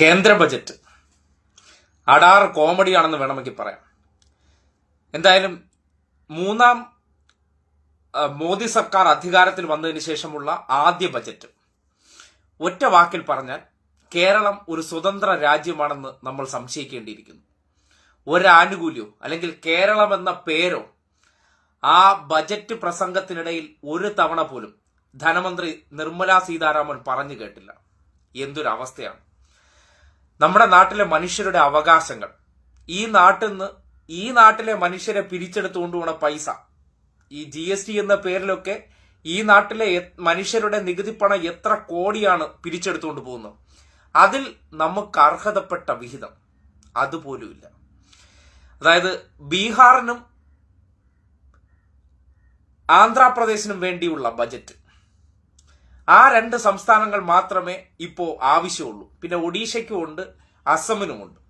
കേന്ദ്ര ബജറ്റ്. അടാർ കോമഡിയാണെന്ന് വേണമെങ്കിൽ പറയാം. എന്തായാലും മൂന്നാം മോദി സർക്കാർ അധികാരത്തിൽ വന്നതിന് ശേഷമുള്ള ആദ്യ ബജറ്റ്. ഒറ്റ വാക്കിൽ പറഞ്ഞാൽ കേരളം ഒരു സ്വതന്ത്ര രാജ്യമാണെന്ന് നമ്മൾ സംശയിക്കേണ്ടിയിരിക്കുന്നു. ഒരാനുകൂല്യവും അല്ലെങ്കിൽ കേരളം എന്ന പേരോ ആ ബജറ്റ് പ്രസംഗത്തിനിടയിൽ ഒരു തവണ പോലും ധനമന്ത്രി നിർമ്മലാ സീതാരാമൻ പറഞ്ഞു കേട്ടില്ല. എന്തൊരവസ്ഥയാണ്? നമ്മുടെ നാട്ടിലെ മനുഷ്യരുടെ അവകാശങ്ങൾ. ഈ നാട്ടിൽ നിന്ന് ഈ നാട്ടിലെ മനുഷ്യരെ പിരിച്ചെടുത്തുകൊണ്ട് പോണ പൈസ. ഈ ജി എസ് ടി എന്ന പേരിലൊക്കെ ഈ നാട്ടിലെ മനുഷ്യരുടെ നികുതി പണം എത്ര കോടിയാണ് പിരിച്ചെടുത്തുകൊണ്ട് പോകുന്നത്. അതിൽ നമുക്ക് അർഹതപ്പെട്ട വിഹിതം. അതുപോലുമില്ല. അതായത് ബീഹാറിനും ആന്ധ്രാപ്രദേശിനും വേണ്ടിയുള്ള ബജറ്റ്. ആ രണ്ട് സംസ്ഥാനങ്ങൾ മാത്രമേ ഇപ്പോൾ ആവശ്യമുള്ളൂ. പിന്നെ ഒഡീഷയ്ക്കും ഉണ്ട് അസമിനുമുണ്ട്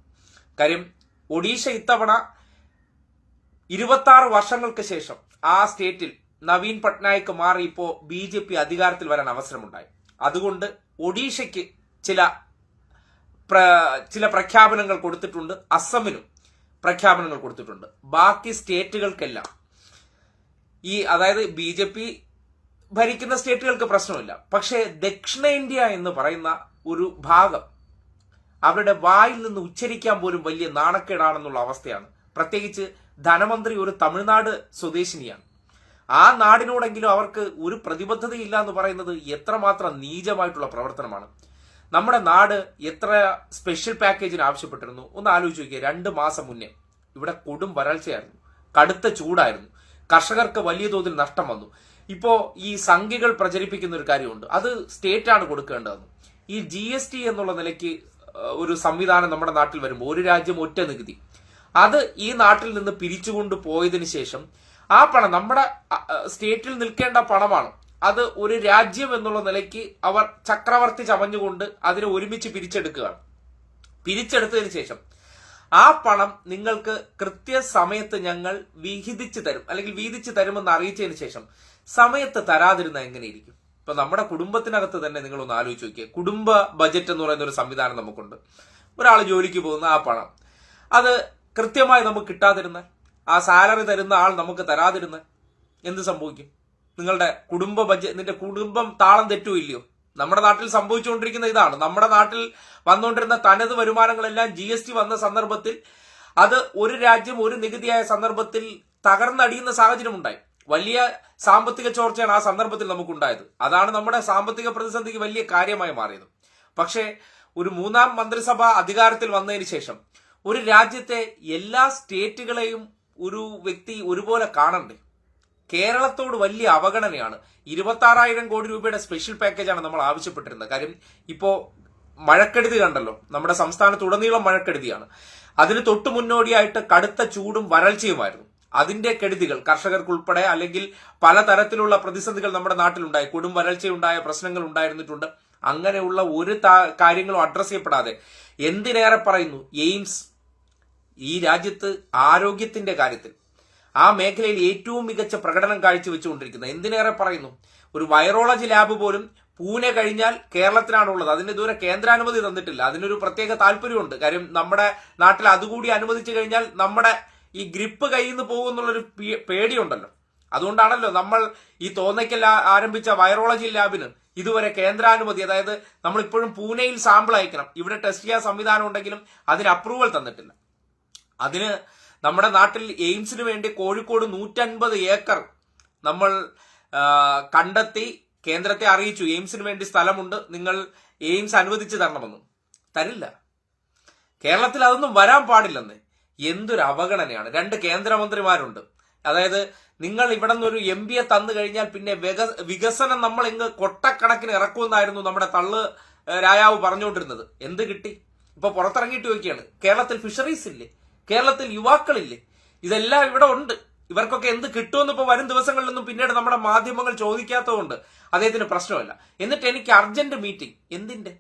കാര്യം ഒഡീഷ ഇത്തവണ ഇരുപത്തി വർഷങ്ങൾക്ക് ശേഷം ആ സ്റ്റേറ്റിൽ നവീൻ പട്നായിക്ക് മാറി ഇപ്പോൾ ബി ജെ പി അധികാരത്തിൽ വരാൻ അവസരമുണ്ടായി. അതുകൊണ്ട് ഒഡീഷയ്ക്ക് ചില ചില പ്രഖ്യാപനങ്ങൾ കൊടുത്തിട്ടുണ്ട് അസമിനും പ്രഖ്യാപനങ്ങൾ കൊടുത്തിട്ടുണ്ട്. ബാക്കി സ്റ്റേറ്റുകൾക്കെല്ലാം ഈ അതായത് ബി ജെ പി ഭരിക്കുന്ന സ്റ്റേറ്റുകൾക്ക് പ്രശ്നമില്ല. പക്ഷേ ദക്ഷിണേന്ത്യ എന്ന് പറയുന്ന ഒരു ഭാഗം അവരുടെ വായിൽ നിന്ന് ഉച്ചരിക്കാൻ പോലും വലിയ നാണക്കേടാണെന്നുള്ള അവസ്ഥയാണ്. പ്രത്യേകിച്ച് ധനമന്ത്രി ഒരു തമിഴ്നാട് സ്വദേശിനിയാണ്. ആ നാടിനോടെങ്കിലും അവർക്ക് ഒരു പ്രതിബദ്ധതയില്ല എന്ന് പറയുന്നത് എത്രമാത്രം നീചമായിട്ടുള്ള പ്രവർത്തനമാണ്. നമ്മുടെ നാട് എത്ര സ്പെഷ്യൽ പാക്കേജിന് ആവശ്യപ്പെട്ടിരുന്നു? ഒന്ന് ആലോചിച്ച് നോക്കിയാൽ രണ്ട് മാസം മുന്നേ. ഇവിടെ കൊടും വരൾച്ചയായിരുന്നു. കടുത്ത ചൂടായിരുന്നു. കർഷകർക്ക് വലിയ തോതിൽ നഷ്ടം വന്നു. ഇപ്പോ ഈ സംഖ്യകൾ പ്രചരിപ്പിക്കുന്ന ഒരു കാര്യമുണ്ട്. അത് സ്റ്റേറ്റ് ആണ് കൊടുക്കേണ്ടതെന്ന് ഈ ജി എസ് ടി എന്നുള്ള നിലയ്ക്ക് ഒരു സംവിധാനം നമ്മുടെ നാട്ടിൽ വരുമ്പോൾ ഒരു രാജ്യം ഒറ്റ നികുതി. അത് ഈ നാട്ടിൽ നിന്ന് പിരിച്ചുകൊണ്ട് പോയതിന് ശേഷം ആ പണം നമ്മുടെ സ്റ്റേറ്റിൽ നിൽക്കേണ്ട പണമാണ്. അത് ഒരു രാജ്യം എന്നുള്ള നിലയ്ക്ക് അവർ ചക്രവർത്തി ചമഞ്ഞുകൊണ്ട് അതിനെ ഒരുമിച്ച് പിരിച്ചെടുക്കുകയാണ്. പിരിച്ചെടുത്തതിന് ശേഷം ആ പണം നിങ്ങൾക്ക് കൃത്യസമയത്ത് ഞങ്ങൾ വിഹിതിച്ച് തരും അല്ലെങ്കിൽ വീതിച്ച് തരുമെന്ന് അറിയിച്ചതിന് ശേഷം സമയത്ത് തരാതിരുന്ന എങ്ങനെയിരിക്കും? ഇപ്പൊ നമ്മുടെ കുടുംബത്തിനകത്ത് തന്നെ നിങ്ങൾ ഒന്ന് ആലോചിച്ച് നോക്കിയേ. കുടുംബ ബജറ്റ് എന്ന് പറയുന്ന ഒരു സംവിധാനം നമുക്കുണ്ട്. ഒരാൾ ജോലിക്ക് പോകുന്ന ആ പണം. അത് കൃത്യമായി നമുക്ക് കിട്ടാതിരുന്ന ആ സാലറി തരുന്ന ആൾ നമുക്ക് തരാതിരുന്ന എന്ത് സംഭവിക്കും? നിങ്ങളുടെ കുടുംബ ബജറ്റ് നിന്റെ കുടുംബം താളം തെറ്റോ ഇല്ലയോ? നമ്മുടെ നാട്ടിൽ സംഭവിച്ചുകൊണ്ടിരിക്കുന്ന ഇതാണ്. നമ്മുടെ നാട്ടിൽ വന്നുകൊണ്ടിരുന്ന തനത് വരുമാനങ്ങളെല്ലാം ജി എസ് ടി വന്ന സന്ദർഭത്തിൽ അത് ഒരു രാജ്യം ഒരു നികുതിയായ സന്ദർഭത്തിൽ തകർന്നടിയുന്ന സാഹചര്യം ഉണ്ടായി വലിയ സാമ്പത്തിക ചോർച്ചയാണ് ആ സന്ദർഭത്തിൽ നമുക്കുണ്ടായത്. അതാണ് നമ്മുടെ സാമ്പത്തിക പ്രതിസന്ധിക്ക് വലിയ കാര്യമായി മാറിയത്. പക്ഷേ ഒരു മൂന്നാം മന്ത്രിസഭ അധികാരത്തിൽ വന്നതിന് ശേഷം ഒരു രാജ്യത്തെ എല്ലാ സ്റ്റേറ്റുകളെയും ഒരു വ്യക്തി ഒരുപോലെ കാണണ്ടേ? കേരളത്തോട് വലിയ അവഗണനയാണ്. ഇരുപത്തി ആറായിരം കോടി രൂപയുടെ സ്പെഷ്യൽ പാക്കേജാണ് നമ്മൾ ആവശ്യപ്പെട്ടിരുന്നത്. കാര്യം ഇപ്പോ മഴക്കെടുതി കണ്ടല്ലോ. നമ്മുടെ സംസ്ഥാനത്ത് ഉടനീളം മഴക്കെടുതിയാണ്. അതിന് തൊട്ടു മുന്നോടിയായിട്ട് കടുത്ത ചൂടും വരൾച്ചയുമായിരുന്നു. അതിന്റെ കെടുതികൾ കർഷകർക്കുൾപ്പെടെ അല്ലെങ്കിൽ പലതരത്തിലുള്ള പ്രതിസന്ധികൾ നമ്മുടെ നാട്ടിലുണ്ടായി. കൊടും വരൾച്ചയുണ്ടായ പ്രശ്നങ്ങൾ ഉണ്ടായിരുന്നിട്ടുണ്ട്. അങ്ങനെയുള്ള ഒരു കാര്യങ്ങളും അഡ്രസ് ചെയ്യപ്പെടാതെ എന്തിനേറെ പറയുന്നു? എയിംസ് ഈ രാജ്യത്ത് ആരോഗ്യത്തിന്റെ കാര്യത്തിൽ ആ മേഖലയിൽ ഏറ്റവും മികച്ച പ്രകടനം കാഴ്ചവെച്ചുകൊണ്ടിരിക്കുന്നത്. എന്തിനേറെ പറയുന്നു? ഒരു വൈറോളജി ലാബ് പോലും പൂനെ കഴിഞ്ഞാൽ കേരളത്തിനാണുള്ളത് അതിന് ഇതുവരെ കേന്ദ്രാനുമതി തന്നിട്ടില്ല. അതിനൊരു പ്രത്യേക താല്പര്യമുണ്ട്. കാര്യം നമ്മുടെ നാട്ടിൽ അതുകൂടി അനുവദിച്ചു കഴിഞ്ഞാൽ നമ്മുടെ ഈ ഗ്രിപ്പ് കയ്യിൽ നിന്ന് പോകുമെന്നുള്ളൊരു പേടിയുണ്ടല്ലോ. അതുകൊണ്ടാണല്ലോ നമ്മൾ ഈ തോന്നയ്ക്കൽ ആരംഭിച്ച വൈറോളജി ലാബിന് ഇതുവരെ കേന്ദ്രാനുമതി അതായത് നമ്മൾ ഇപ്പോഴും പൂനെയിൽ സാമ്പിൾ അയക്കണം ഇവിടെ ടെസ്റ്റ് ചെയ്യാൻ സംവിധാനം ഉണ്ടെങ്കിലും അതിന് അപ്രൂവൽ തന്നിട്ടില്ല. അതിന് നമ്മുടെ നാട്ടിൽ എയിംസിന് വേണ്ടി കോഴിക്കോട് നൂറ്റൻപത് ഏക്കർ നമ്മൾ കണ്ടെത്തി കേന്ദ്രത്തെ അറിയിച്ചു. എയിംസിന് വേണ്ടി സ്ഥലമുണ്ട്. നിങ്ങൾ എയിംസ് അനുവദിച്ചു തരണമെന്നും. തരില്ല. കേരളത്തിൽ അതൊന്നും വരാൻ പാടില്ലെന്ന്. എന്തൊരു അവഗണനയാണ്. രണ്ട് കേന്ദ്രമന്ത്രിമാരുണ്ട്. അതായത് നിങ്ങൾ ഇവിടെ നിന്നൊരു എം പിയെ തന്നു കഴിഞ്ഞാൽ പിന്നെ വിക- വികസനം നമ്മൾ ഇങ്ങ് കൊട്ടക്കണക്കിന് ഇറക്കുമെന്നായിരുന്നു നമ്മുടെ തള്ള് രായാവ് പറഞ്ഞുകൊണ്ടിരുന്നത്. എന്ത് കിട്ടി? ഇപ്പൊ പുറത്തിറങ്ങിയിട്ട് ചോദിക്കുകയാണ്. കേരളത്തിൽ ഫിഷറീസ് ഇല്ലേ? കേരളത്തിൽ യുവാക്കളില്ലേ? ഇതെല്ലാം ഇവിടെ ഉണ്ട്. ഇവർക്കൊക്കെ എന്ത് കിട്ടുമെന്ന് ഇപ്പോൾ വരും ദിവസങ്ങളിലൊന്നും പിന്നീട് നമ്മുടെ മാധ്യമങ്ങൾ ചോദിക്കാത്തതുകൊണ്ട് അദ്ദേഹത്തിന് പ്രശ്നമല്ല. എന്നിട്ട് എനിക്ക് അർജന്റ് മീറ്റിംഗ് എന്തിന്റെ?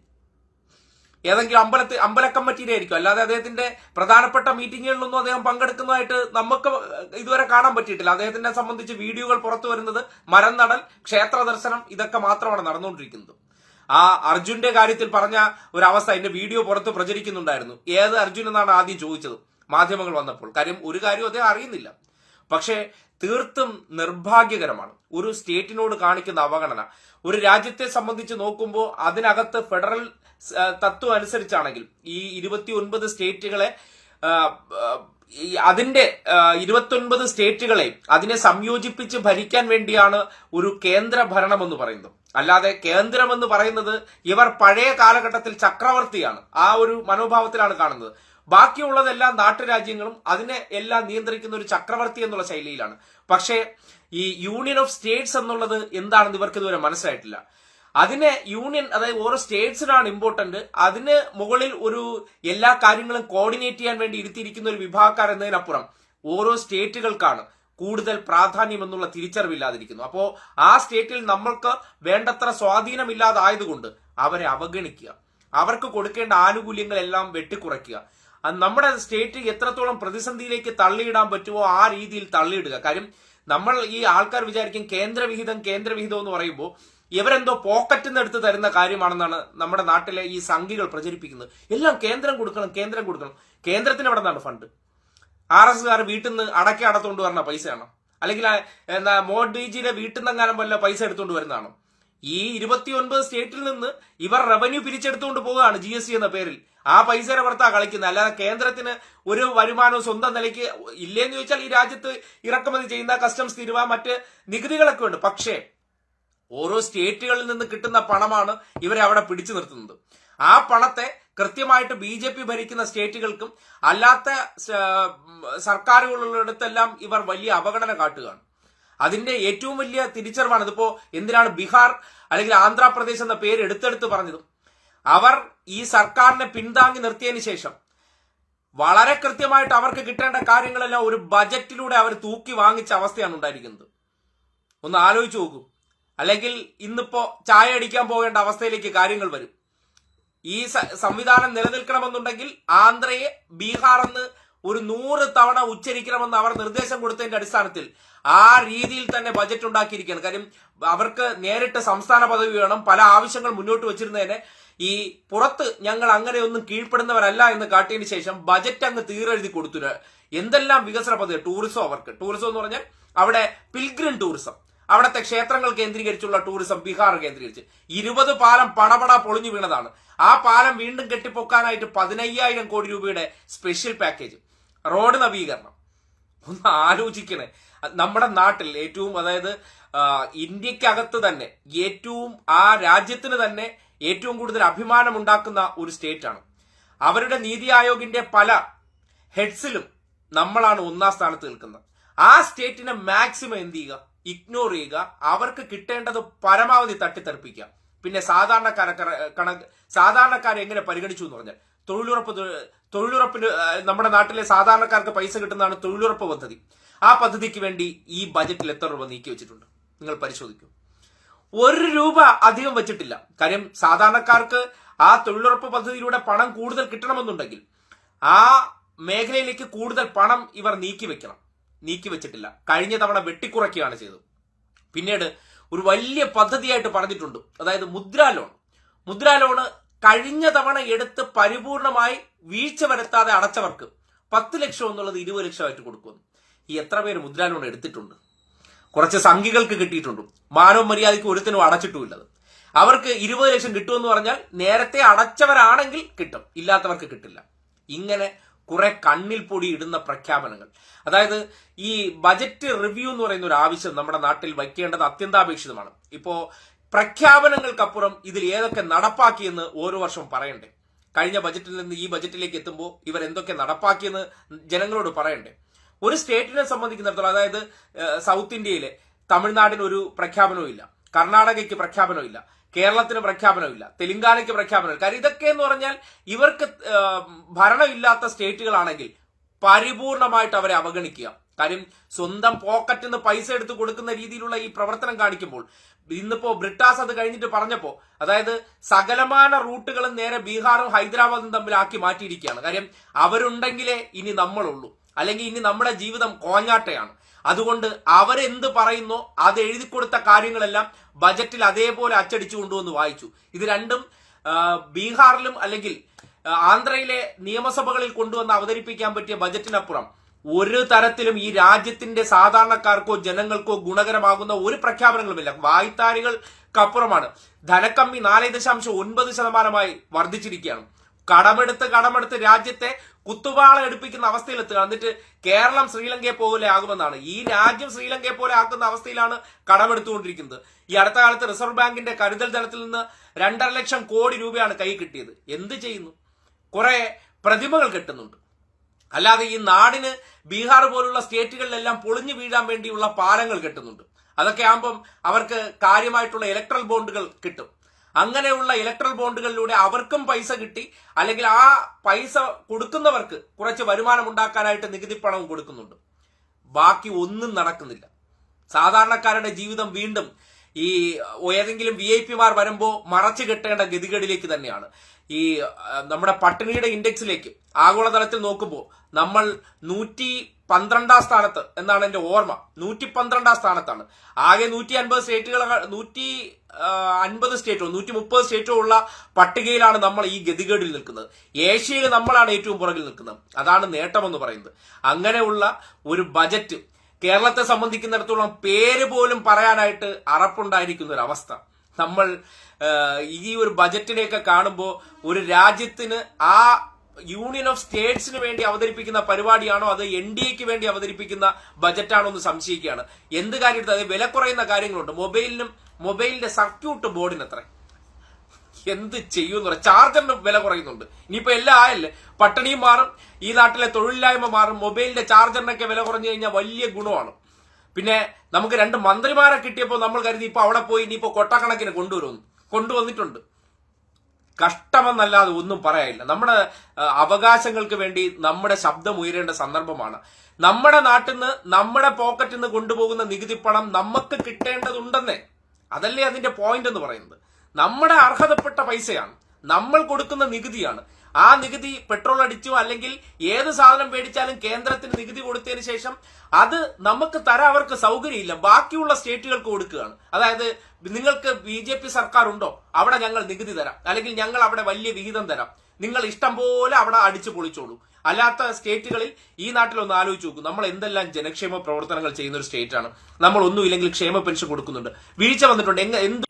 ഏതെങ്കിലും അമ്പലത്തിൽ അമ്പല കമ്മിറ്റിയുടെ ആയിരിക്കും. അല്ലാതെ അദ്ദേഹത്തിന്റെ പ്രധാനപ്പെട്ട മീറ്റിങ്ങുകളിലൊന്നും അദ്ദേഹം പങ്കെടുക്കുന്നതായിട്ട് നമുക്ക് ഇതുവരെ കാണാൻ പറ്റിയിട്ടില്ല. അദ്ദേഹത്തിനെ സംബന്ധിച്ച് വീഡിയോകൾ പുറത്തു വരുന്നത് മരം നടൽ ക്ഷേത്ര ദർശനം ഇതൊക്കെ മാത്രമാണ് നടന്നുകൊണ്ടിരിക്കുന്നത്. ആ അർജുന്റെ കാര്യത്തിൽ പറഞ്ഞ ഒരു അവസ്ഥ എന്റെ വീഡിയോ പുറത്ത് പ്രചരിക്കുന്നുണ്ടായിരുന്നു. ഏത് അർജുൻ എന്നാണ് ആദ്യം ചോദിച്ചത്. മാധ്യമങ്ങൾ വന്നപ്പോൾ. കാര്യം ഒരു കാര്യവും അദ്ദേഹം അറിയുന്നില്ല. പക്ഷേ തീർത്തും നിർഭാഗ്യകരമാണ്. ഒരു സ്റ്റേറ്റിനോട് കാണിക്കുന്ന അവഗണന. ഒരു രാജ്യത്തെ സംബന്ധിച്ച് നോക്കുമ്പോൾ അതിനകത്ത് ഫെഡറൽ തത്വം അനുസരിച്ചാണെങ്കിൽ ഈ ഇരുപത്തി ഒൻപത് സ്റ്റേറ്റുകളെ അതിന്റെ ഇരുപത്തൊൻപത് സ്റ്റേറ്റുകളെ അതിനെ സംയോജിപ്പിച്ച് ഭരിക്കാൻ വേണ്ടിയാണ് ഒരു കേന്ദ്ര ഭരണം എന്ന് പറയുന്നത്. അല്ലാതെ കേന്ദ്രം എന്ന് പറയുന്നത് ഇവർ പഴയ കാലഘട്ടത്തിൽ ചക്രവർത്തിയാണ്. ആ ഒരു മനോഭാവത്തിലാണ് കാണുന്നത്. ബാക്കിയുള്ളതെല്ലാം നാട്ടുരാജ്യങ്ങളും അതിനെ എല്ലാം നിയന്ത്രിക്കുന്ന ഒരു ചക്രവർത്തി എന്നുള്ള ശൈലിയിലാണ്. പക്ഷേ ഈ യൂണിയൻ ഓഫ് സ്റ്റേറ്റ്സ് എന്നുള്ളത് എന്താണെന്ന് ഇവർക്ക് ഇതുവരെ മനസ്സിലായിട്ടില്ല. അതിനെ യൂണിയൻ അതായത് ഓരോ സ്റ്റേറ്റ്സിനാണ് ഇമ്പോർട്ടന്റ് അതിന് മുകളിൽ ഒരു എല്ലാ കാര്യങ്ങളും കോർഡിനേറ്റ് ചെയ്യാൻ വേണ്ടി ഇരുത്തിയിരിക്കുന്ന ഒരു വിഭാഗക്കാർ എന്നതിനപ്പുറം ഓരോ സ്റ്റേറ്റുകൾക്കാണ് കൂടുതൽ പ്രാധാന്യം എന്നുള്ള തിരിച്ചറിവില്ലാതിരിക്കുന്നു. അപ്പോൾ ആ സ്റ്റേറ്റിൽ നമ്മൾക്ക് വേണ്ടത്ര സ്വാധീനമില്ലാതായതുകൊണ്ട് അവരെ അവഗണിക്കുക. അവർക്ക് കൊടുക്കേണ്ട ആനുകൂല്യങ്ങളെല്ലാം വെട്ടിക്കുറയ്ക്കുക. നമ്മുടെ സ്റ്റേറ്റ് എത്രത്തോളം പ്രതിസന്ധിയിലേക്ക് തള്ളിയിടാൻ പറ്റുമോ ആ രീതിയിൽ തള്ളിയിടുക. കാര്യം നമ്മൾ ഈ ആൾക്കാർ വിചാരിക്കും കേന്ദ്രവിഹിതം കേന്ദ്രവിഹിതം എന്ന് പറയുമ്പോൾ ഇവരെന്തോ പോക്കറ്റിൽ നിന്ന് എടുത്ത് തരുന്ന കാര്യമാണെന്നാണ് നമ്മുടെ നാട്ടിലെ ഈ സംഘികൾ പ്രചരിപ്പിക്കുന്നത്. എല്ലാം കേന്ദ്രം കൊടുക്കണം കേന്ദ്രം കൊടുക്കണം. കേന്ദ്രത്തിന് എവിടെ നിന്നാണ് ഫണ്ട് ആർ എസ് കാർ വീട്ടിൽ നിന്ന് അടക്കി അടത്തുകൊണ്ട് വരുന്ന പൈസയാണോ? അല്ലെങ്കിൽ എന്താ മോഡിജിയുടെ വീട്ടിൽ നിന്നെങ്ങാനും വല്ല പൈസ എടുത്തുകൊണ്ട് വരുന്നതാണോ? ഈ ഇരുപത്തിയൊൻപത് സ്റ്റേറ്റിൽ നിന്ന് ഇവർ റവന്യൂ പിരിച്ചെടുത്തുകൊണ്ട് പോവുകയാണ് ജി എസ് എന്ന പേരിൽ. ആ പൈസ പുറത്താ കളിക്കുന്നത്. അല്ലാതെ കേന്ദ്രത്തിന് ഒരു വരുമാനവും സ്വന്തം നിലയ്ക്ക് ഇല്ലേന്ന് ചോദിച്ചാൽ ഈ രാജ്യത്ത് ഇറക്കുമതി ചെയ്യുന്ന കസ്റ്റംസ് തീരുവ മറ്റ് നികുതികളൊക്കെ ഉണ്ട്. പക്ഷേ ഓരോ സ്റ്റേറ്റുകളിൽ നിന്ന് കിട്ടുന്ന പണമാണ് ഇവരെ അവിടെ പിടിച്ചു നിർത്തുന്നത്. ആ പണത്തെ കൃത്യമായിട്ട് ബി ജെ പി ഭരിക്കുന്ന സ്റ്റേറ്റുകൾക്കും അല്ലാത്ത സ- സർക്കാരുകളുള്ളിടത്തെല്ലാം ഇവർ വലിയ അവഗണന കാട്ടുകയാണ്. അതിന്റെ ഏറ്റവും വലിയ തിരിച്ചറിവാണ്. ഇതിപ്പോ എന്തിനാണ് ബീഹാർ അല്ലെങ്കിൽ ആന്ധ്രാപ്രദേശ് എന്ന പേര് എടുത്തെടുത്ത് പറഞ്ഞതും? അവർ ഈ സർക്കാരിനെ പിന്താങ്ങി നിർത്തിയതിനു ശേഷം വളരെ കൃത്യമായിട്ട് അവർക്ക് കിട്ടേണ്ട കാര്യങ്ങളെല്ലാം ഒരു ബജറ്റിലൂടെ അവർ തൂക്കി വാങ്ങിച്ച അവസ്ഥയാണ് ഉണ്ടായിരിക്കുന്നത്. ഒന്ന് ആലോചിച്ചു നോക്കൂ. അല്ലെങ്കിൽ ഇന്നിപ്പോ ചായ അടിക്കാൻ പോകേണ്ട അവസ്ഥയിലേക്ക് കാര്യങ്ങൾ വരും. ഈ സംവിധാനം നിലനിൽക്കണമെന്നുണ്ടെങ്കിൽ ആന്ധ്രയെ ബീഹാർ എന്ന് ഒരു നൂറ് തവണ ഉച്ചരിക്കണമെന്ന് അവർ നിർദ്ദേശം കൊടുത്തതിന്റെ അടിസ്ഥാനത്തിൽ ആ രീതിയിൽ തന്നെ ബജറ്റ് ഉണ്ടാക്കിയിരിക്കുകയാണ്. കാര്യം അവർക്ക് നേരിട്ട് സംസ്ഥാന പദവി വേണം പല ആവശ്യങ്ങൾ മുന്നോട്ട് വെച്ചിരുന്നതിനെ ഈ പുറത്ത് ഞങ്ങൾ അങ്ങനെയൊന്നും കീഴ്പ്പെടുന്നവരല്ല എന്ന് കാട്ടിയതിന് ശേഷം ബജറ്റ് അങ്ങ് തീരെഴുതി കൊടുത്തു. എന്തെല്ലാം വികസന പദ്ധതി? ടൂറിസം അവർക്ക്. ടൂറിസം എന്ന് പറഞ്ഞാൽ അവിടെ പിൽഗ്രിം ടൂറിസം അവിടുത്തെ ക്ഷേത്രങ്ങൾ കേന്ദ്രീകരിച്ചുള്ള ടൂറിസം ബീഹാർ കേന്ദ്രീകരിച്ച്. ഇരുപത് പാലം പടപട പൊളിഞ്ഞു വീണതാണ്. ആ പാലം വീണ്ടും കെട്ടിപ്പൊക്കാനായിട്ട് പതിനയ്യായിരം കോടി രൂപയുടെ സ്പെഷ്യൽ പാക്കേജ് റോഡ് നവീകരണം. ഒന്ന് ആലോചിക്കണേ. നമ്മുടെ നാട്ടിൽ ഏറ്റവും അതായത് ഇന്ത്യക്കകത്ത് തന്നെ ഏറ്റവും ആ രാജ്യത്തിന് തന്നെ ഏറ്റവും കൂടുതൽ അഭിമാനം ഉണ്ടാക്കുന്ന ഒരു സ്റ്റേറ്റ് ആണ് അവരുടെ നീതി ആയോഗിന്റെ പല ഹെഡ്സിലും നമ്മളാണ് ഒന്നാം സ്ഥാനത്ത് നിൽക്കുന്നത്. ആ സ്റ്റേറ്റിനെ മാക്സിമം എന്ത് ചെയ്യുക? ഇഗ്നോർ ചെയ്യുക. അവർക്ക് കിട്ടേണ്ടത് പരമാവധി തട്ടിത്തെറിപ്പിക്കുക. പിന്നെ സാധാരണക്കാരെ കണ സാധാരണക്കാരെ എങ്ങനെ പരിഗണിച്ചു എന്ന് പറഞ്ഞാൽ തൊഴിലുറപ്പ് തൊഴിലുറപ്പിന് നമ്മുടെ നാട്ടിലെ സാധാരണക്കാർക്ക് പൈസ കിട്ടുന്നതാണ് തൊഴിലുറപ്പ് പദ്ധതി. ആ പദ്ധതിക്ക് വേണ്ടി ഈ ബജറ്റിൽ എത്ര രൂപ നീക്കി വെച്ചിട്ടുണ്ട്? നിങ്ങൾ പരിശോധിക്കൂ. ഒരു രൂപ അധികം വെച്ചിട്ടില്ല. കാര്യം സാധാരണക്കാർക്ക് ആ തൊഴിലുറപ്പ് പദ്ധതിയിലൂടെ പണം കൂടുതൽ കിട്ടണമെന്നുണ്ടെങ്കിൽ ആ മേഖലയിലേക്ക് കൂടുതൽ പണം ഇവർ നീക്കി വെക്കണം. നീക്കി വെച്ചിട്ടില്ല. കഴിഞ്ഞ തവണ വെട്ടിക്കുറയ്ക്കുകയാണ് ചെയ്തത്. പിന്നീട് ഒരു വലിയ പദ്ധതിയായിട്ട് പറഞ്ഞിട്ടുണ്ട്. അതായത് മുദ്രാ ലോൺ. മുദ്രാ ലോണ് കഴിഞ്ഞ തവണ എടുത്ത് പരിപൂർണമായി വീഴ്ച വരുത്താതെ അടച്ചവർക്ക് പത്ത് ലക്ഷം എന്നുള്ളത് ഇരുപത് ലക്ഷമായിട്ട് കൊടുക്കുന്നു. ഈ എത്ര പേര് മുദ്രാ ലോൺ എടുത്തിട്ടുണ്ട്? കുറച്ച് സംഖ്യകൾക്ക് കിട്ടിയിട്ടുണ്ട്. മാനവ മര്യാദയ്ക്ക് ഒരുത്തിനും അടച്ചിട്ടുമില്ലത്. അവർക്ക് ഇരുപത് ലക്ഷം കിട്ടുമെന്ന് പറഞ്ഞാൽ നേരത്തെ അടച്ചവരാണെങ്കിൽ കിട്ടും. ഇല്ലാത്തവർക്ക് കിട്ടില്ല. ഇങ്ങനെ കുറെ കണ്ണിൽ പൊടി ഇടുന്ന പ്രഖ്യാപനങ്ങൾ. അതായത് ഈ ബജറ്റ് റിവ്യൂ എന്ന് പറയുന്ന ഒരു ആവശ്യം നമ്മുടെ നാട്ടിൽ വയ്ക്കേണ്ടത് അത്യന്താപേക്ഷിതമാണ്. ഇപ്പോ പ്രഖ്യാപനങ്ങൾക്കപ്പുറം ഇതിൽ ഏതൊക്കെ നടപ്പാക്കിയെന്ന് ഓരോ വർഷവും പറയണ്ടേ? കഴിഞ്ഞ ബജറ്റിൽ നിന്ന് ഈ ബജറ്റിലേക്ക് എത്തുമ്പോൾ ഇവർ എന്തൊക്കെ നടപ്പാക്കിയെന്ന് ജനങ്ങളോട് പറയണ്ടേ? ഒരു സ്റ്റേറ്റിനെ സംബന്ധിക്കുന്നിടത്തോളം അതായത് സൗത്ത് ഇന്ത്യയിലെ തമിഴ്നാടിന് ഒരു പ്രഖ്യാപനവും ഇല്ല. കർണാടകയ്ക്ക് പ്രഖ്യാപനമില്ല കേരളത്തിന് പ്രഖ്യാപനമില്ല തെലങ്കാനയ്ക്ക് പ്രഖ്യാപനമില്ല കാര്യം ഇതൊക്കെ എന്ന് പറഞ്ഞാൽ ഇവർക്ക് ഭരണമില്ലാത്ത സ്റ്റേറ്റുകളാണെങ്കിൽ പരിപൂർണമായിട്ട് അവരെ അവഗണിക്കുക. കാര്യം സ്വന്തം പോക്കറ്റിൽ നിന്ന് പൈസ എടുത്ത് കൊടുക്കുന്ന രീതിയിലുള്ള ഈ പ്രവർത്തനം കാണിക്കുമ്പോൾ ഇന്നിപ്പോ ബ്രിട്ടാസ് അത് കഴിഞ്ഞിട്ട് പറഞ്ഞപ്പോ അതായത് സകലമാന റൂട്ടുകളും നേരെ ബീഹാറും ഹൈദരാബാദും തമ്മിലാക്കി മാറ്റിയിരിക്കുകയാണ്. കാര്യം അവരുണ്ടെങ്കിലേ ഇനി നമ്മളുള്ളൂ. അല്ലെങ്കിൽ ഇനി നമ്മുടെ ജീവിതം കോഞ്ഞാട്ടയാണ്. അതുകൊണ്ട് അവരെന്ത് പറയുന്നോ അത് എഴുതി കൊടുത്ത കാര്യങ്ങളെല്ലാം ബജറ്റിൽ അതേപോലെ അച്ചടിച്ചു കൊണ്ടുവന്ന് വായിച്ചു. ഇത് രണ്ടും ബീഹാറിലും അല്ലെങ്കിൽ ആന്ധ്രയിലെ നിയമസഭകളിൽ കൊണ്ടുവന്ന് അവതരിപ്പിക്കാൻ പറ്റിയ ബജറ്റിനപ്പുറം ഒരു തരത്തിലും ഈ രാജ്യത്തിന്റെ സാധാരണക്കാർക്കോ ജനങ്ങൾക്കോ ഗുണകരമാകുന്ന ഒരു പ്രഖ്യാപനങ്ങളുമില്ല. വായ്ത്താരികൾക്കപ്പുറമാണ് ധനക്കമ്മി നാല് ദശാംശം ഒൻപത് ശതമാനമായി വർദ്ധിച്ചിരിക്കുകയാണ്. കടമെടുത്ത് കടമെടുത്ത് രാജ്യത്തെ കുത്തുപാള എടുപ്പിക്കുന്ന അവസ്ഥയിലെത്തുക. എന്നിട്ട് കേരളം ശ്രീലങ്കയെ പോലെ ആകുമെന്നാണ്. ഈ രാജ്യം ശ്രീലങ്കയെ പോലെ ആക്കുന്ന അവസ്ഥയിലാണ് കടമെടുത്തുകൊണ്ടിരിക്കുന്നത്. ഈ അടുത്ത കാലത്ത് റിസർവ് ബാങ്കിന്റെ കരുതൽ തലത്തിൽ നിന്ന് രണ്ടര ലക്ഷം കോടി രൂപയാണ് കൈ കിട്ടിയത്. എന്ത് ചെയ്യുന്നു? കുറെ പ്രതിമകൾ കെട്ടുന്നുണ്ട്. അല്ലാതെ ഈ നാടിന് ബീഹാർ പോലുള്ള സ്റ്റേറ്റുകളിലെല്ലാം പൊളിഞ്ഞു വീഴാൻ വേണ്ടിയുള്ള പാലങ്ങൾ കെട്ടുന്നുണ്ട്. അതൊക്കെ ആകുമ്പം അവർക്ക് കാര്യമായിട്ടുള്ള ഇലക്ട്രൽ ബോണ്ടുകൾ കിട്ടും. അങ്ങനെയുള്ള ഇലക്ട്രൽ ബോണ്ടുകളിലൂടെ അവർക്കും പൈസ കിട്ടി അല്ലെങ്കിൽ ആ പൈസ കൊടുക്കുന്നവർക്ക് കുറച്ച് വരുമാനം ഉണ്ടാക്കാനായിട്ട് നികുതി പണവും കൊടുക്കുന്നുണ്ട്. ബാക്കി ഒന്നും നടക്കുന്നില്ല. സാധാരണക്കാരുടെ ജീവിതം വീണ്ടും ഈ ഏതെങ്കിലും വി ഐ പിമാർ വരുമ്പോൾ മറച്ചു കെട്ടേണ്ട ഗതികേടിലേക്ക് തന്നെയാണ്. ഈ നമ്മുടെ പട്ടിണിയുടെ ഇൻഡെക്സിലേക്ക് ആഗോളതലത്തിൽ നോക്കുമ്പോൾ നമ്മൾ നൂറ്റി പന്ത്രണ്ടാം സ്ഥാനത്ത് എന്നാണ് എന്റെ ഓർമ്മ. നൂറ്റി പന്ത്രണ്ടാം സ്ഥാനത്താണ്. ആകെ നൂറ്റി അൻപത് സ്റ്റേറ്റുകൾ നൂറ്റി അൻപത് സ്റ്റേറ്റോ നൂറ്റി മുപ്പത് സ്റ്റേറ്റോ ഉള്ള പട്ടികയിലാണ് നമ്മൾ ഈ ഗതികേടിൽ നിൽക്കുന്നത്. ഏഷ്യയിൽ നമ്മളാണ് ഏറ്റവും പുറകിൽ നിൽക്കുന്നത്. അതാണ് നേട്ടമെന്ന് പറയുന്നത്. അങ്ങനെയുള്ള ഒരു ബജറ്റ് കേരളത്തെ സംബന്ധിക്കുന്നിടത്തോളം പേര് പോലും പറയാനായിട്ട് അറപ്പുണ്ടായിരിക്കുന്ന ഒരു അവസ്ഥ നമ്മൾ ഈ ഒരു ബജറ്റിനെയൊക്കെ കാണുമ്പോൾ ഒരു രാജ്യത്തിന് ആ യൂണിയൻ ഓഫ് സ്റ്റേറ്റ്സിന് വേണ്ടി അവതരിപ്പിക്കുന്ന പരിപാടിയാണോ അത് എൻ ഡി എക്ക് വേണ്ടി അവതരിപ്പിക്കുന്ന ബജറ്റാണോ എന്ന് സംശയിക്കുകയാണ്. എന്ത് കാര്യം എടുത്താൽ വില കുറയുന്ന കാര്യങ്ങളുണ്ട്. മൊബൈലിനും മൊബൈലിന്റെ സർക്യൂട്ട് ബോർഡിന് എത്ര ചെയ്യും എന്ന് പറയാം. ചാർജറിന്റെ വില കുറയുന്നുണ്ട്. ഇനിയിപ്പോ എല്ലാം ആയല്ലേ? പട്ടിണിയും മാറും ഈ നാട്ടിലെ തൊഴിലില്ലായ്മ മാറും മൊബൈലിന്റെ ചാർജറിനൊക്കെ വില കുറഞ്ഞു കഴിഞ്ഞാൽ വലിയ ഗുണമാണ്. പിന്നെ നമുക്ക് രണ്ട് മന്ത്രിമാരെ കിട്ടിയപ്പോൾ നമ്മൾ കരുതി ഇപ്പൊ അവിടെ പോയി ഇനിയിപ്പോ കൊട്ടക്കണക്കിന് കൊണ്ടുവരുമെന്ന്. കൊണ്ടുവന്നിട്ടുണ്ട്. കഷ്ടമെന്നല്ലാതെ ഒന്നും പറയാനില്ല. നമ്മുടെ അവകാശങ്ങൾക്ക് വേണ്ടി നമ്മുടെ ശബ്ദം ഉയരേണ്ട സന്ദർഭമാണ്. നമ്മുടെ നാട്ടിൽ നിന്ന് നമ്മുടെ പോക്കറ്റിൽ നിന്ന് കൊണ്ടുപോകുന്ന നികുതി പണം നമുക്ക് കിട്ടേണ്ടതുണ്ടെന്നേ. അതല്ലേ അതിന്റെ പോയിന്റ് എന്ന് പറയുന്നത്. നമ്മുടെ അർഹതപ്പെട്ട പൈസയാണ്. നമ്മൾ കൊടുക്കുന്ന നികുതിയാണ്. ആ നികുതി പെട്രോൾ അടിച്ചോ അല്ലെങ്കിൽ ഏത് സാധനം മേടിച്ചാലും കേന്ദ്രത്തിന് നികുതി കൊടുത്തതിന് ശേഷം അത് നമുക്ക് തരാൻ അവർക്ക് സൗകര്യമില്ല. ബാക്കിയുള്ള സ്റ്റേറ്റുകൾക്ക് കൊടുക്കുകയാണ്. അതായത് നിങ്ങൾക്ക് ബി ജെ പി സർക്കാർ ഉണ്ടോ അവിടെ ഞങ്ങൾ നികുതി തരാം. അല്ലെങ്കിൽ ഞങ്ങൾ അവിടെ വലിയ വിഹിതം തരാം. നിങ്ങൾ ഇഷ്ടം പോലെ അവിടെ അടിച്ചു പൊളിച്ചോളൂ. അല്ലാത്ത സ്റ്റേറ്റുകളിൽ ഈ നാട്ടിൽ ഒന്ന് ആലോചിച്ച് നോക്കും. നമ്മൾ എന്തെല്ലാം ജനക്ഷേമ പ്രവർത്തനങ്ങൾ ചെയ്യുന്ന ഒരു സ്റ്റേറ്റ് ആണ് നമ്മൾ ഒന്നുമില്ലെങ്കിൽ ക്ഷേമ പെൻഷൻ കൊടുക്കുന്നുണ്ട്. വീഴ്ച വന്നിട്ടുണ്ട്. എങ്ങ എന്ത്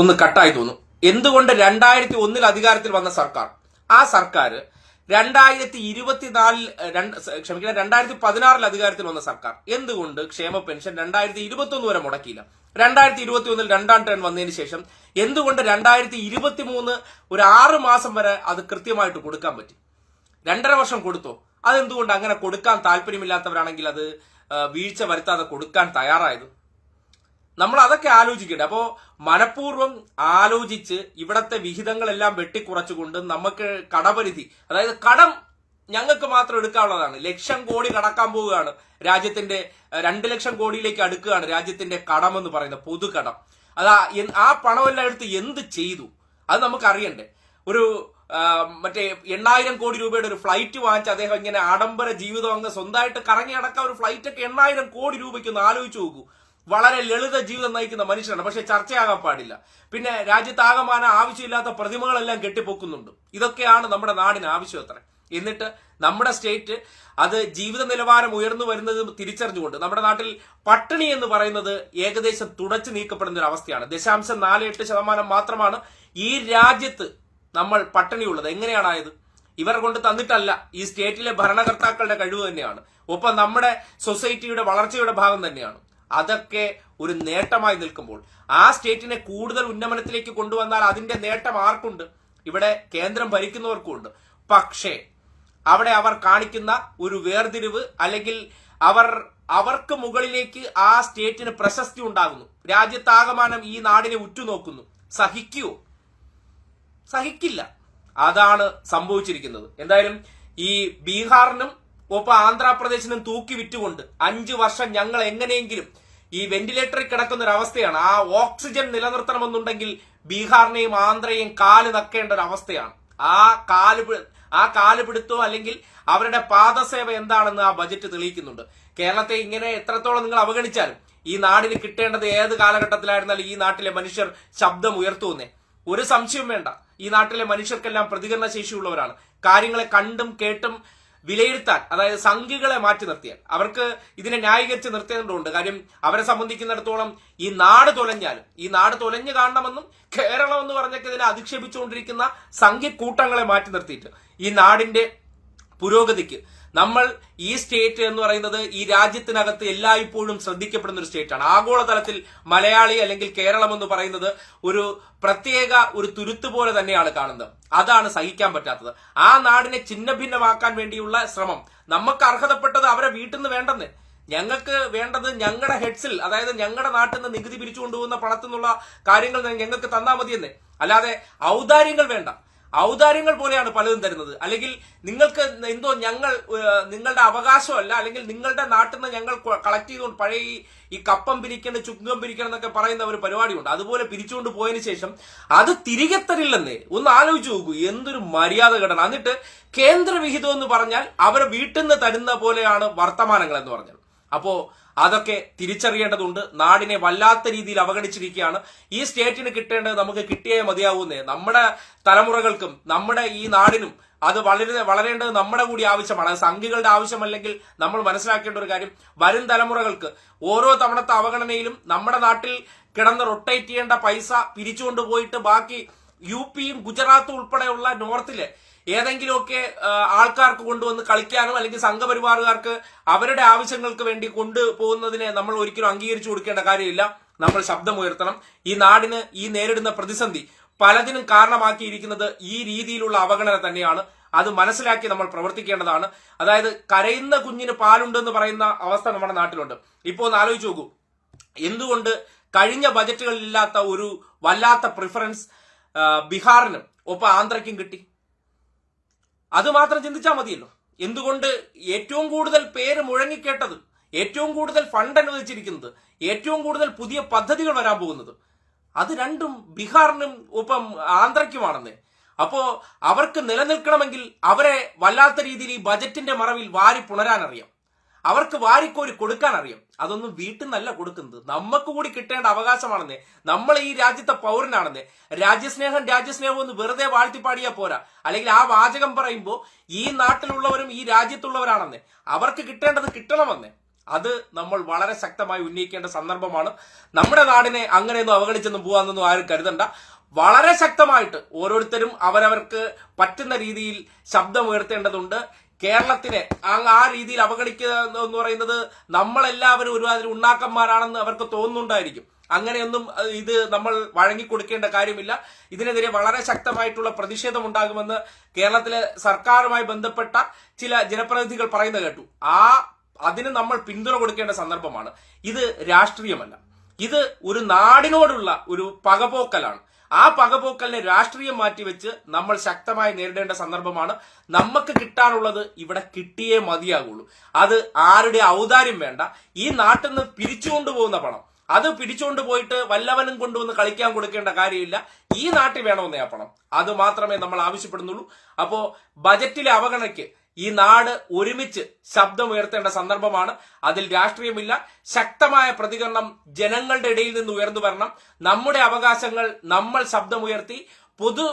ഒന്ന് കട്ടായി തോന്നും. എന്തുകൊണ്ട് രണ്ടായിരത്തി ഒന്നിൽ അധികാരത്തിൽ വന്ന സർക്കാർ? ആ സർക്കാർ രണ്ടായിരത്തി ഇരുപത്തിനാലിൽ രണ്ട് ക്ഷമിക്കണം രണ്ടായിരത്തി പതിനാറിൽ അധികാരത്തിൽ വന്ന സർക്കാർ. എന്തുകൊണ്ട് ക്ഷേമ പെൻഷൻ രണ്ടായിരത്തി ഇരുപത്തി ഒന്ന് വരെ മുടക്കിയില്ല? രണ്ടായിരത്തി ഇരുപത്തി ഒന്നിൽ രണ്ടാം ടേൺ വന്നതിന് ശേഷം എന്തുകൊണ്ട് രണ്ടായിരത്തി ഇരുപത്തി മൂന്ന് ഒരു ആറ് മാസം വരെ അത് കൃത്യമായിട്ട് കൊടുക്കാൻ പറ്റി? രണ്ടര വർഷം കൊടുത്തോ? അതെന്തുകൊണ്ട് അങ്ങനെ കൊടുക്കാൻ താല്പര്യമില്ലാത്തവരാണെങ്കിൽ അത് വീഴ്ച വരുത്താതെ കൊടുക്കാൻ തയ്യാറായത്? നമ്മൾ അതൊക്കെ ആലോചിക്കട്ടെ അപ്പോ മനഃപൂർവം ആലോചിച്ച് ഇവിടത്തെ വിഹിതങ്ങളെല്ലാം വെട്ടിക്കുറച്ചുകൊണ്ട് നമുക്ക് കടപരിധി അതായത് കടം ഞങ്ങൾക്ക് മാത്രം എടുക്കാനുള്ളതാണ്. ലക്ഷം കോടി കടക്കാൻ പോവുകയാണ്. രാജ്യത്തിന്റെ രണ്ട് ലക്ഷം കോടിയിലേക്ക് അടുക്കുകയാണ് രാജ്യത്തിന്റെ കടം എന്ന് പറയുന്നത് പൊതുകടം. അത് ആ പണമെല്ലാം എടുത്ത് എന്ത് ചെയ്തു? അത് നമുക്ക് അറിയണ്ടേ. ഒരു മറ്റേ എണ്ണായിരം കോടി രൂപയുടെ ഒരു ഫ്ലൈറ്റ് വാങ്ങിച്ച് അദ്ദേഹം ഇങ്ങനെ ആഡംബര ജീവിതം അങ്ങ് സ്വന്തമായിട്ട് കറങ്ങി അടക്കാൻ ഒരു ഫ്ലൈറ്റ് ഒക്കെ എണ്ണായിരം കോടി രൂപയ്ക്ക് ഒന്ന് ആലോചിച്ച് നോക്കൂ. വളരെ ലളിത ജീവിതം നയിക്കുന്ന മനുഷ്യനാണ്. പക്ഷെ ചർച്ചയാകാൻ പാടില്ല. പിന്നെ രാജ്യത്താകമാന ആവശ്യമില്ലാത്ത പ്രതിമകളെല്ലാം കെട്ടിപ്പൊക്കുന്നുണ്ട്. ഇതൊക്കെയാണ് നമ്മുടെ നാടിന് ആവശ്യം അത്ര എന്നിട്ട് നമ്മുടെ സ്റ്റേറ്റ് അത് ജീവിത നിലവാരം ഉയർന്നു വരുന്നത് തിരിച്ചറിഞ്ഞുകൊണ്ട് നമ്മുടെ നാട്ടിൽ പട്ടിണി എന്ന് പറയുന്നത് ഏകദേശം തുടച്ചു നീക്കപ്പെടുന്ന ഒരു അവസ്ഥയാണ് ദശാംശം നാല് എട്ട് ശതമാനം മാത്രമാണ് ഈ രാജ്യത്ത് നമ്മൾ പട്ടിണിയുള്ളത്. എങ്ങനെയാണായത്? ഇവർ കൊണ്ട് തന്നിട്ടല്ല. ഈ സ്റ്റേറ്റിലെ ഭരണകർത്താക്കളുടെ കഴിവ് തന്നെയാണ്. ഒപ്പം നമ്മുടെ സൊസൈറ്റിയുടെ വളർച്ചയുടെ ഭാഗം തന്നെയാണ്. അതൊക്കെ ഒരു നേട്ടമായി നിൽക്കുമ്പോൾ ആ സ്റ്റേറ്റിനെ കൂടുതൽ ഉന്നമനത്തിലേക്ക് കൊണ്ടുവന്നാൽ അതിന്റെ നേട്ടം ആർക്കുണ്ട്? ഇവിടെ കേന്ദ്രം ഭരിക്കുന്നവർക്കും ഉണ്ട് പക്ഷേ അവിടെ അവർ കാണിക്കുന്ന ഒരു വേർതിരിവ് അല്ലെങ്കിൽ അവർ അവർക്ക് മുകളിലേക്ക് ആ സ്റ്റേറ്റിന് പ്രശസ്തി ഉണ്ടാകുന്നു. രാജ്യത്താകമാനം ഈ നാടിനെ ഉറ്റുനോക്കുന്നു. സഹിക്കുവോ? സഹിക്കില്ല. അതാണ് സംഭവിച്ചിരിക്കുന്നത്. എന്തായാലും ഈ ബീഹാറിനും ഒപ്പം ആന്ധ്രാപ്രദേശിനും തൂക്കി വിറ്റുകൊണ്ട് അഞ്ചു വർഷം ഞങ്ങൾ എങ്ങനെയെങ്കിലും ഈ വെന്റിലേറ്ററിൽ കിടക്കുന്ന ഒരു അവസ്ഥയാണ് ആ ഓക്സിജൻ നിലനിർത്തണമെന്നുണ്ടെങ്കിൽ ബീഹാറിനെയും ആന്ധ്രയെയും കാൽ നക്കേണ്ട ഒരു അവസ്ഥയാണ് ആ കാൽ ആ ആ കാലുപിടുത്തോ അല്ലെങ്കിൽ അവരുടെ പാദസേവ എന്താണെന്ന് ആ ബജറ്റ് തെളിയിക്കുന്നുണ്ട്. കേരളത്തെ ഇങ്ങനെ എത്രത്തോളം നിങ്ങൾ അവഗണിച്ചാലും ഈ നാടിന് കിട്ടേണ്ടത് ഏത് കാലഘട്ടത്തിലായിരുന്നാലും ഈ നാട്ടിലെ മനുഷ്യർ ശബ്ദം ഉയർത്തുന്നേ ഒരു സംശയവും വേണ്ട. ഈ നാട്ടിലെ മനുഷ്യർക്കെല്ലാം പ്രതികരണ ശേഷിയുള്ളവരാണ് കാര്യങ്ങളെ കണ്ടും കേട്ടും വിലയിരുത്താൻ അതായത് സംഖ്യകളെ മാറ്റി നിർത്തിയാൽ. അവർക്ക് ഇതിനെ ന്യായീകരിച്ച് നിർത്തേണ്ടതുണ്ട്. കാര്യം അവരെ സംബന്ധിക്കുന്നിടത്തോളം ഈ നാട് തൊലഞ്ഞാലും ഈ നാട് തൊലഞ്ഞു കാണണമെന്നും കേരളം എന്ന് പറഞ്ഞൊക്കെ ഇതിനെ അധിക്ഷേപിച്ചുകൊണ്ടിരിക്കുന്ന സംഖ്യക്കൂട്ടങ്ങളെ മാറ്റി നിർത്തിയിട്ട് ഈ നാടിന്റെ പുരോഗതിക്ക് നമ്മൾ ഈ സ്റ്റേറ്റ് എന്ന് പറയുന്നത് ഈ രാജ്യത്തിനകത്ത് എല്ലായ്പ്പോഴും ശ്രദ്ധിക്കപ്പെടുന്ന ഒരു സ്റ്റേറ്റാണ് ആഗോളതലത്തിൽ മലയാളി അല്ലെങ്കിൽ കേരളം എന്ന് പറയുന്നത് ഒരു പ്രത്യേക ഒരു തുരുത്ത് പോലെ തന്നെയാണ് കാണുന്നത്. അതാണ് സഹിക്കാൻ പറ്റാത്തത്. ആ നാടിനെ ഛിന്നഭിന്നമാക്കാൻ വേണ്ടിയുള്ള ശ്രമം. നമുക്ക് അർഹതപ്പെട്ടത് അവരെ വീട്ടിൽ നിന്ന് വേണ്ടെന്ന്. ഞങ്ങൾക്ക് വേണ്ടത് ഞങ്ങളുടെ ഹെഡ്സിൽ അതായത് ഞങ്ങളുടെ നാട്ടിൽ നിന്ന് നികുതി പിരിച്ചു കൊണ്ടുപോകുന്ന പണത്തിൽ കാര്യങ്ങൾ ഞങ്ങൾക്ക് തന്നാൽ മതിയെന്ന്. അല്ലാതെ ഔദാര്യങ്ങൾ വേണ്ട. ഔദാര്യങ്ങൾ പോലെയാണ് പലതും തരുന്നത്. അല്ലെങ്കിൽ നിങ്ങൾക്ക് എന്തോ ഞങ്ങൾ നിങ്ങളുടെ അവകാശമല്ല അല്ലെങ്കിൽ നിങ്ങളുടെ നാട്ടിൽ നിന്ന് ഞങ്ങൾ കളക്ട് ചെയ്തുകൊണ്ട് പഴയ ഈ കപ്പം പിരിക്കണം ചുങ്കം പിരിക്കണം എന്നൊക്കെ പറയുന്ന ഒരു പരിപാടിയുണ്ട്. അതുപോലെ പിരിച്ചുകൊണ്ട് പോയതിനു ശേഷം അത് തിരികെ തരില്ലെന്നേ ഒന്ന് ആലോചിച്ച് നോക്കൂ. എന്തൊരു മര്യാദ ഘടന. എന്നിട്ട് കേന്ദ്രവിഹിതം എന്ന് പറഞ്ഞാൽ അവരെ വീട്ടിൽ നിന്ന് തരുന്ന പോലെയാണ് വർത്തമാനങ്ങൾ എന്ന് പറഞ്ഞത്. അപ്പോ അതൊക്കെ തിരിച്ചറിയേണ്ടതുണ്ട്. നാടിനെ വല്ലാത്ത രീതിയിൽ അവഗണിച്ചിരിക്കുകയാണ്. ഈ സ്റ്റേറ്റിന് കിട്ടേണ്ടത് നമുക്ക് കിട്ടിയേ മതിയാവുന്നേ. നമ്മുടെ തലമുറകൾക്കും നമ്മുടെ ഈ നാടിനും അത് വളരെ വളരേണ്ടത് നമ്മുടെ കൂടി ആവശ്യമാണ്. അത് സംഘികളുടെ ആവശ്യമല്ലെങ്കിൽ നമ്മൾ മനസ്സിലാക്കേണ്ട ഒരു കാര്യം വരും തലമുറകൾക്ക് ഓരോ തവണത്തെ അവഗണനയിലും നമ്മുടെ നാട്ടിൽ കിടന്ന് റൊട്ടേറ്റ് ചെയ്യേണ്ട പൈസ പിരിച്ചുകൊണ്ട് പോയിട്ട് ബാക്കി യു പിയും ഗുജറാത്തും ഉൾപ്പെടെയുള്ള നോർത്തിലെ ഏതെങ്കിലുമൊക്കെ ആൾക്കാർക്ക് കൊണ്ടുവന്ന് കളിക്കാനും അല്ലെങ്കിൽ സംഘപരിവാറുകാർക്ക് അവരുടെ ആവശ്യങ്ങൾക്ക് വേണ്ടി കൊണ്ടുപോകുന്നതിനെ നമ്മൾ ഒരിക്കലും അംഗീകരിച്ചു കൊടുക്കേണ്ട കാര്യമില്ല. നമ്മൾ ശബ്ദമുയർത്തണം ഈ നാടിന് ഈ നേരിടുന്ന പ്രതിസന്ധി പലതിനും കാരണമാക്കിയിരിക്കുന്നത് ഈ രീതിയിലുള്ള അവഗണന തന്നെയാണ്. അത് മനസ്സിലാക്കി നമ്മൾ പ്രവർത്തിക്കേണ്ടതാണ്. അതായത് കരയുന്ന കുഞ്ഞിന് പാലുണ്ടെന്ന് പറയുന്ന അവസ്ഥ നമ്മുടെ നാട്ടിലുണ്ട്. ഇപ്പോൾ ഒന്ന് ആലോചിച്ച് നോക്കൂ. എന്തുകൊണ്ട് കഴിഞ്ഞ ബജറ്റുകളിലില്ലാത്ത ഒരു വല്ലാത്ത പ്രിഫറൻസ് ബീഹാറിനും ഒപ്പം ആന്ധ്രയ്ക്കും കിട്ടി? അത് മാത്രം ചിന്തിച്ചാൽ മതിയല്ലോ. എന്തുകൊണ്ട് ഏറ്റവും കൂടുതൽ പേര് മുഴങ്ങിക്കേട്ടത് ഏറ്റവും കൂടുതൽ ഫണ്ട് അനുവദിച്ചിരിക്കുന്നത് ഏറ്റവും കൂടുതൽ പുതിയ പദ്ധതികൾ വരാൻ പോകുന്നത്? അത് രണ്ടും ബീഹാറിനും ഒപ്പം ആന്ധ്രയ്ക്കുമാണെന്ന്. അപ്പോ അവർക്ക് നിലനിൽക്കണമെങ്കിൽ അവരെ വല്ലാത്ത രീതിയിൽ ഈ ബജറ്റിന്റെ മറവിൽ വാരി പുണരാൻ അറിയാം അവർക്ക് വാരിക്കോരി കൊടുക്കാൻ അറിയും അതൊന്നും വീട്ടിൽ നിന്നല്ല കൊടുക്കുന്നത്. നമുക്ക് കൂടി കിട്ടേണ്ട അവകാശമാണെന്നേ. നമ്മൾ ഈ രാജ്യത്തെ പൗരനാണെന്നേ. രാജ്യസ്നേഹം രാജ്യസ്നേഹം എന്ന് വെറുതെ വാഴ്ത്തിപ്പാടിയാ പോരാ. അല്ലെങ്കിൽ ആ വാചകം പറയുമ്പോൾ ഈ നാട്ടിലുള്ളവരും ഈ രാജ്യത്തുള്ളവരാണെന്നേ. അവർക്ക് കിട്ടേണ്ടത് കിട്ടണമെന്നേ. അത് നമ്മൾ വളരെ ശക്തമായി ഉന്നയിക്കേണ്ട സന്ദർഭമാണ്. നമ്മുടെ നാടിനെ അങ്ങനെയൊന്നും അവഗണിച്ചൊന്നും പോവാന്നൊന്നും ആരും കരുതണ്ട. വളരെ ശക്തമായിട്ട് ഓരോരുത്തരും അവരവർക്ക് പറ്റുന്ന രീതിയിൽ ശബ്ദം ഉയർത്തേണ്ടതുണ്ട് കേരളത്തിനെ ആ രീതിയിൽ അവഗണിക്കുക എന്ന് പറയുന്നത് നമ്മളെല്ലാവരും ഒരുമാതിരി ഉണ്ണാക്കന്മാരാണെന്ന് അവർക്ക് തോന്നുന്നുണ്ടായിരിക്കും. അങ്ങനെയൊന്നും ഇത് നമ്മൾ വഴങ്ങിക്കൊടുക്കേണ്ട കാര്യമില്ല. ഇതിനെതിരെ വളരെ ശക്തമായിട്ടുള്ള പ്രതിഷേധം ഉണ്ടാകുമെന്ന് കേരളത്തിലെ സർക്കാരുമായി ബന്ധപ്പെട്ട ചില ജനപ്രതിനിധികൾ പറയുന്നത് കേട്ടു. ആ അതിന് നമ്മൾ പിന്തുണ കൊടുക്കേണ്ട സന്ദർഭമാണ്. ഇത് രാഷ്ട്രീയമല്ല. ഇത് ഒരു നാടിനോടുള്ള ഒരു പകപോക്കലാണ്. ആ പകപോക്കലിനെ രാഷ്ട്രീയം മാറ്റിവെച്ച് നമ്മൾ ശക്തമായി നേരിടേണ്ട സന്ദർഭമാണ് നമുക്ക് കിട്ടാനുള്ളത് ഇവിടെ കിട്ടിയേ മതിയാകുള്ളൂ. അത് ആരുടെ ഔദാര്യം വേണ്ട. ഈ നാട്ടിൽ നിന്ന് പിരിച്ചുകൊണ്ടുപോകുന്ന പണം. അത് പിടിച്ചുകൊണ്ട് പോയിട്ട് വല്ലവനും കൊണ്ടുവന്ന് കളിക്കാൻ കൊടുക്കേണ്ട കാര്യമില്ല. ഈ നാട്ടിൽ വേണമെന്നേ ആ പണം. അത് മാത്രമേ നമ്മൾ ആവശ്യപ്പെടുന്നുള്ളൂ. അപ്പോ ബജറ്റിലെ അവഗണനയ്ക്ക് ഈ നാട് ഒരുമിച്ച് ശബ്ദമുയർത്തേണ്ട സന്ദർഭമാണ്. അതിൽ രാഷ്ട്രീയമില്ല. ശക്തമായ പ്രതികരണം ജനങ്ങളുടെ ഇടയിൽ നിന്ന് ഉയർന്നു വരണം. നമ്മുടെ അവകാശങ്ങൾ നമ്മൾ ശബ്ദമുയർത്തി പൊതു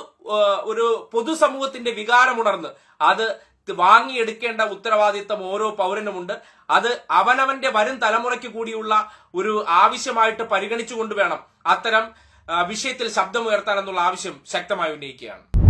ഒരു പൊതുസമൂഹത്തിന്റെ വികാരമുണർന്ന് അത് വാങ്ങിയെടുക്കേണ്ട ഉത്തരവാദിത്തം ഓരോ പൗരനുമുണ്ട്. അത് അവനവന്റെ വരും തലമുറയ്ക്ക് കൂടിയുള്ള ഒരു ആവശ്യമായിട്ട് പരിഗണിച്ചുകൊണ്ട് വേണം അത്തരം വിഷയത്തിൽ ശബ്ദമുയർത്താൻ എന്നുള്ള ആവശ്യം ശക്തമായി ഉന്നയിക്കുകയാണ്.